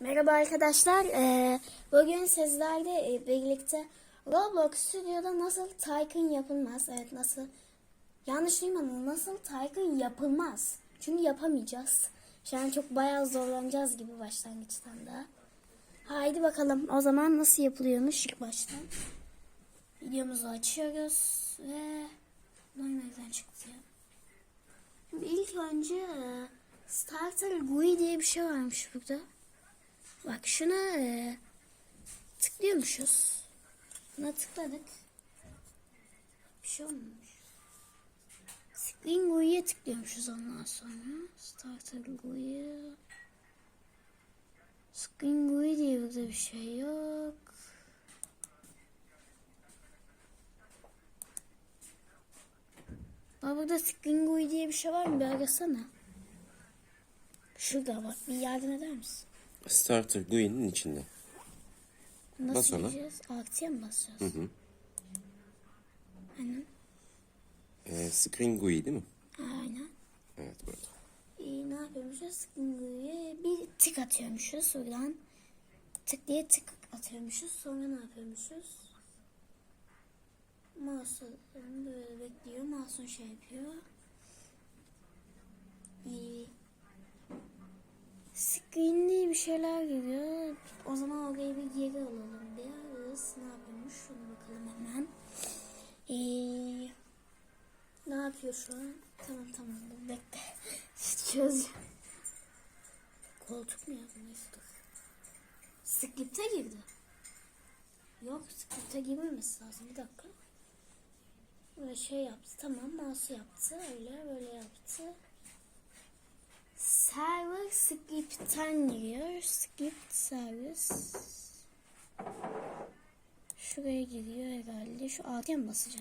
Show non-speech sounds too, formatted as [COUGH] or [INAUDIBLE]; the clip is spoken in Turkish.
Merhaba arkadaşlar. Ee, bugün sizlerle e, birlikte Roblox Studio'da nasıl Tycoon yapılmaz? Evet nasıl? Yanlış duymadınız. Nasıl Tycoon yapılmaz? Çünkü yapamayacağız. Şu an çok bayağı zorlanacağız gibi başlangıçtan da. Haydi bakalım. O zaman nasıl yapılıyormuş ilk baştan? Videomuzu açıyoruz ve normalden çıktı. Şimdi ilk önce e, Starter GUI diye bir şey varmış burada. Bak şuna e, tıklıyormuşuz. Buna tıkladık. Bir şey olmamış. Screen GUI'ye tıklıyormuşuz ondan sonra. Starter GUI. Screen GUI diye burada bir şey yok. Bak burada Screen GUI diye bir şey var mı? Bir arasana. Şurada bak. Bir yardım eder misin? Starter GUI'nin içinde. Nasıl Bas ona. yapacağız? Artıya mı basacağız? Hı hı. Aynen. Ee, screen GUI değil mi? Aynen. Evet burada. Ee, ne yapıyormuşuz? Buraya bir tık atıyormuşuz. Oradan tık diye tık atıyormuşuz. Sonra ne yapıyormuşuz? Mouse'u böyle bekliyor. Mouse'un şey yapıyor. Ee, yapıyor şu an? Tamam tamam dur bekle. [LAUGHS] Çözeceğim. Koltuk mu dur. Script'e girdi. Yok script'e girmemesi lazım. Bir dakika. Böyle şey yaptı. Tamam mouse yaptı. Öyle böyle yaptı. Server script'ten giriyor. Script service. Şuraya giriyor herhalde. Şu A'ya mı basacağım?